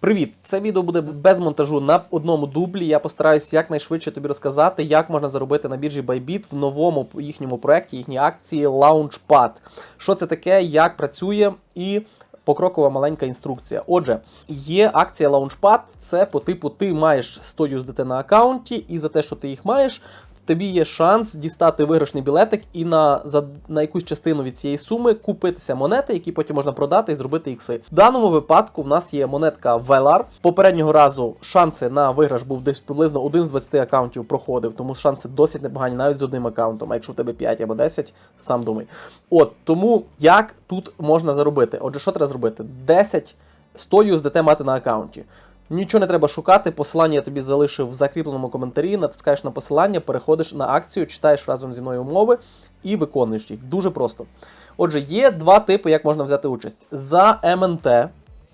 Привіт! Це відео буде без монтажу на одному дублі. Я постараюсь якнайшвидше тобі розказати, як можна заробити на біржі Bybit в новому їхньому проєкті, їхній акції Launchpad. Що це таке, як працює і. Покрокова маленька інструкція. Отже, є акція Launchpad, це по типу ти маєш 100 USDT на аккаунті, і за те, що ти їх маєш, тобі є шанс дістати виграшний білетик і на, за, на якусь частину від цієї суми купитися монети, які потім можна продати і зробити ікси. В даному випадку в нас є монетка VLR. Попереднього разу шанси на виграш був десь приблизно один з 20 аккаунтів проходив, тому шанси досить непогані навіть з одним аккаунтом. А якщо в тебе 5 або 10, сам думай. От тому як тут можна заробити? Отже, що треба зробити? 10 100 USDT мати на аккаунті. Нічого не треба шукати. Посилання я тобі залишив в закріпленому коментарі. Натискаєш на посилання, переходиш на акцію, читаєш разом зі мною умови і виконуєш їх. Дуже просто. Отже, є два типи, як можна взяти участь. За МНТ.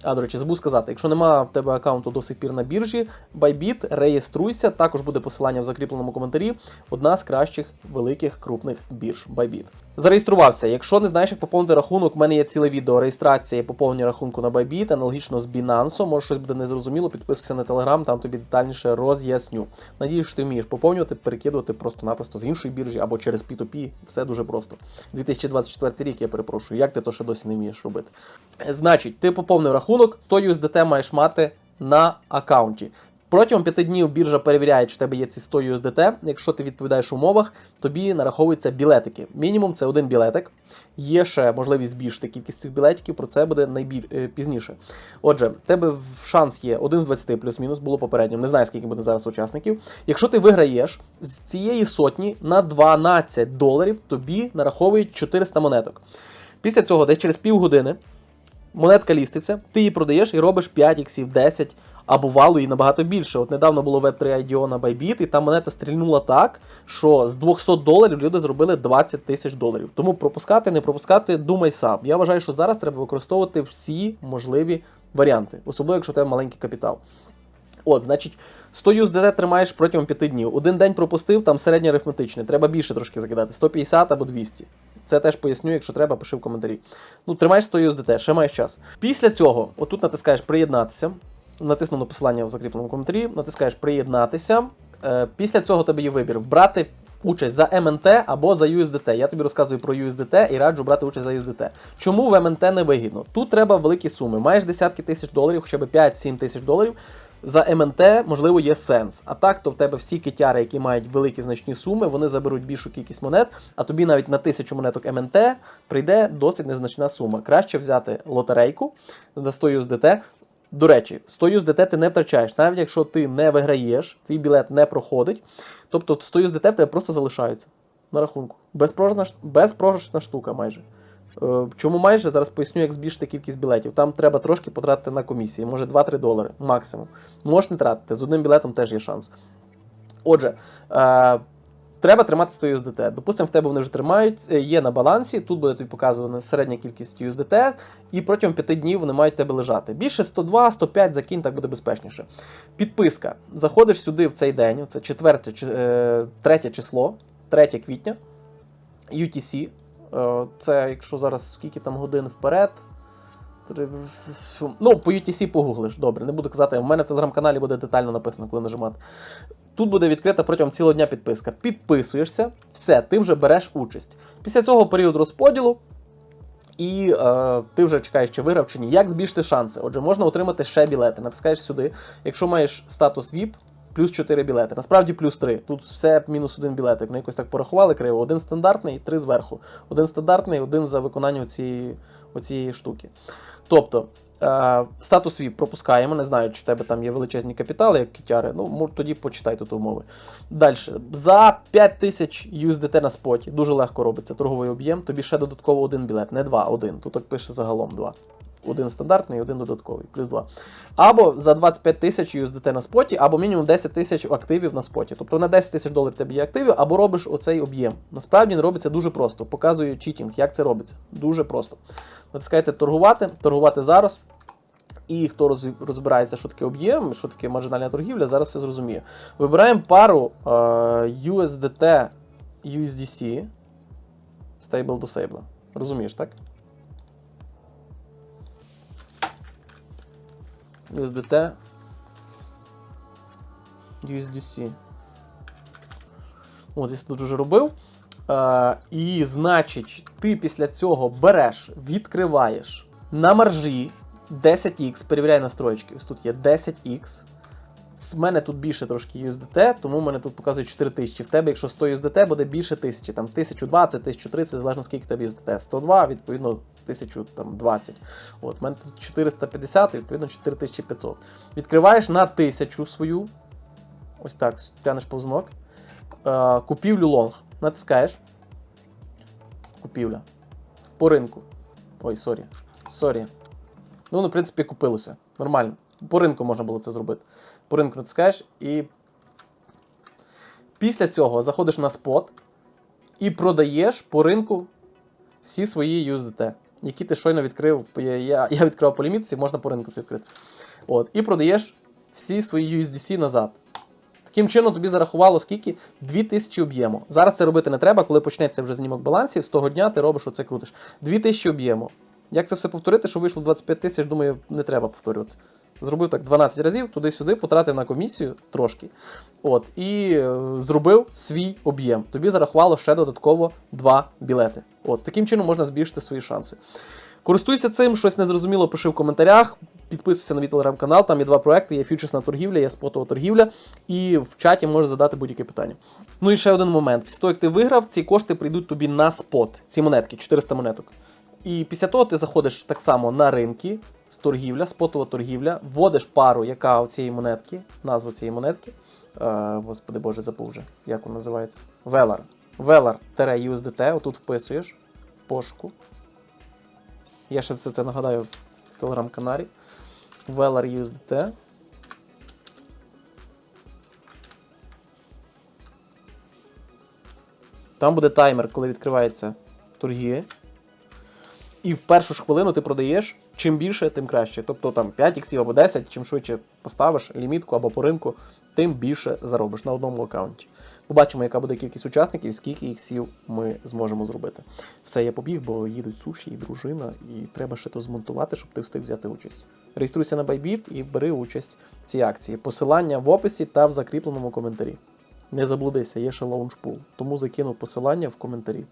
А, до речі, забув сказати, якщо нема в тебе аккаунту до сих пір на біржі, Bybit, реєструйся. Також буде посилання в закріпленому коментарі. Одна з кращих великих крупних бірж Bybit. Зареєструвався. Якщо не знаєш, як поповнити рахунок, у мене є ціле відео реєстрація і поповнення рахунку на Bybit, аналогічно з Binance. Може щось буде незрозуміло, підписуйся на Telegram, там тобі детальніше роз'ясню. Надіюсь, що ти вмієш поповнювати, перекидувати просто-напросто з іншої біржі або через P2P. Все дуже просто. 2024 рік, я перепрошую, як ти то ще досі не вмієш робити. Значить, ти поповнив рахунок, 100 USDT маєш мати на аккаунті. Протягом 5 днів біржа перевіряє, чи в тебе є ці 100 USDT. Якщо ти відповідаєш умовах, тобі нараховуються білетики. Мінімум це один білетик. Є ще можливість збільшити кількість цих білетиків, про це буде найбіль... е, пізніше. Отже, в тебе шанс є 1 з 20 плюс-мінус, було попередньо. Не знаю, скільки буде зараз учасників. Якщо ти виграєш з цієї сотні на 12 доларів, тобі нараховують 400 монеток. Після цього, десь через півгодини, монетка ліститься, ти її продаєш і робиш 5 іксів, 10, а бувало і набагато більше. От недавно було Web3 IDO на Bybit, і там монета стрільнула так, що з 200 доларів люди зробили 20 тисяч доларів. Тому пропускати, не пропускати, думай сам. Я вважаю, що зараз треба використовувати всі можливі варіанти, особливо якщо у тебе маленький капітал. От, значить, 100 USDT тримаєш протягом 5 днів. Один день пропустив, там середнє арифметичне. Треба більше трошки закидати. 150 або 200. Це теж поясню, якщо треба, пиши в коментарі. Ну, тримаєш 100 USDT, ще маєш час. Після цього, отут натискаєш приєднатися. Натиснув на посилання в закріпленому коментарі, натискаєш приєднатися. Е, після цього тобі є вибір брати участь за МНТ або за USDT. Я тобі розказую про USDT і раджу брати участь за USDT. Чому в МНТ не вигідно? Тут треба великі суми. Маєш десятки тисяч доларів, хоча б 5-7 тисяч доларів. За МНТ, можливо, є сенс. А так, то в тебе всі китяри, які мають великі значні суми, вони заберуть більшу кількість монет, а тобі навіть на тисячу монеток МНТ прийде досить незначна сума. Краще взяти лотерейку за 100 USDT. До речі, 100 USDT ти не втрачаєш, навіть якщо ти не виграєш, твій білет не проходить. Тобто 100 USDT в тебе просто залишаються на рахунку. Безпрограшна, ш- штука майже. Е, Чому майже? Зараз поясню, як збільшити кількість білетів. Там треба трошки потратити на комісії, може 2-3 долари максимум. Можеш не тратити, з одним білетом теж є шанс. Отже, е, треба тримати 100 USDT. Допустимо, в тебе вони вже тримають, е, є на балансі, тут буде тобі показана середня кількість USDT, і протягом 5 днів вони мають в тебе лежати. Більше 102, 105 закинь, так буде безпечніше. Підписка. Заходиш сюди в цей день, це 4, е, 3 число, 3 квітня, UTC. Е, Це якщо зараз скільки там годин вперед. Ну, по UTC погуглиш, добре, не буду казати. У мене в телеграм-каналі буде детально написано, коли нажимати. Тут буде відкрита протягом цілого дня підписка. Підписуєшся, все, ти вже береш участь. Після цього період розподілу, і е, ти вже чекаєш, чи виграв чи ні. Як збільшити шанси? Отже, можна отримати ще білети. Натискаєш сюди. Якщо маєш статус VIP, плюс 4 білети. Насправді плюс 3. Тут все мінус один білетик. Ну якось так порахували криво. Один стандартний, три зверху. Один стандартний, один за виконання цієї, штуки. Тобто. Е, Статус VIP пропускаємо, не знаю, чи в тебе там є величезні капітали, як кітяри. Ну, тоді почитай тут умови. Далі. За 5000 USDT на споті, дуже легко робиться торговий об'єм, тобі ще додатково один білет, не два, один. Тут так пише загалом два. Один стандартний, один додатковий, плюс два. Або за 25 тисяч USDT на споті, або мінімум 10 тисяч активів на споті. Тобто на 10 тисяч доларів тебе є активів, або робиш оцей об'єм. Насправді не робиться дуже просто. Показую читінг, як це робиться. Дуже просто. Натискаєте торгувати, торгувати зараз. І хто розбирається, що таке об'єм, що таке маржинальна торгівля, зараз все зрозуміє. Вибираємо пару е, USDT USDC Stable до Sable. Розумієш, так? USDT. USDC. От, я тут вже робив. Е, і значить, ти після цього береш, відкриваєш на маржі 10x, перевіряй настройки. Ось тут є 10x. З мене тут більше трошки USDT, тому мене тут показує 4000. В тебе, якщо 100 USDT, буде більше 1000, там 1020, 1030, залежно скільки тебе USDT. 102, відповідно, 1020. От, в мене тут 450, відповідно, 4500. Відкриваєш на 1000 свою. Ось так, тянеш повзнок. Е, купівлю лонг. Натискаєш. Купівля. По ринку. Ой, сорі. Сорі. Ну, ну, в принципі, купилося. Нормально. По ринку можна було це зробити. По ринку натискаєш і. Після цього заходиш на спот і продаєш по ринку всі свої USDT, які ти щойно відкрив. Я, я відкривав по лімітці, можна по ринку це відкрити. От, і продаєш всі свої USDC назад. Таким чином тобі зарахувало скільки? 2000 об'єму. Зараз це робити не треба, коли почнеться вже знімок балансів, з того дня ти робиш оце крутиш. 2000 об'єму. Як це все повторити, що вийшло 25 тисяч, думаю, не треба повторювати. Зробив так 12 разів, туди-сюди, потратив на комісію трошки. От, і е, зробив свій об'єм. Тобі зарахувало ще додатково 2 білети. От, таким чином можна збільшити свої шанси. Користуйся цим, щось незрозуміло, пиши в коментарях. Підписуйся на мій телеграм-канал, там є два проекти: є фьючерсна торгівля, є спотова торгівля, і в чаті можеш задати будь-яке питання. Ну і ще один момент. Після того, як ти виграв, ці кошти прийдуть тобі на спот. Ці монетки, 400 монеток. І після того ти заходиш так само на ринки, з торгівля, спотова торгівля, вводиш пару, яка у цієї монетки, назву цієї монетки. Е, господи Боже, забув вже, як вона називається. Velar. Velar-USDT, отут вписуєш в пошуку. Я ще все це нагадаю в телеграм-каналі. Velar USDT. Там буде таймер, коли відкриваються торги. І в першу ж хвилину ти продаєш, чим більше, тим краще. Тобто там 5 іксів або 10, чим швидше поставиш лімітку або по ринку, тим більше заробиш на одному аккаунті. Побачимо, яка буде кількість учасників, скільки іксів ми зможемо зробити. Все, я побіг, бо їдуть суші і дружина, і треба ще то змонтувати, щоб ти встиг взяти участь. Реєструйся на Bybit і бери участь в цій акції. Посилання в описі та в закріпленому коментарі. Не заблудися, є ще лаунчпул, тому закинув посилання в коментарі.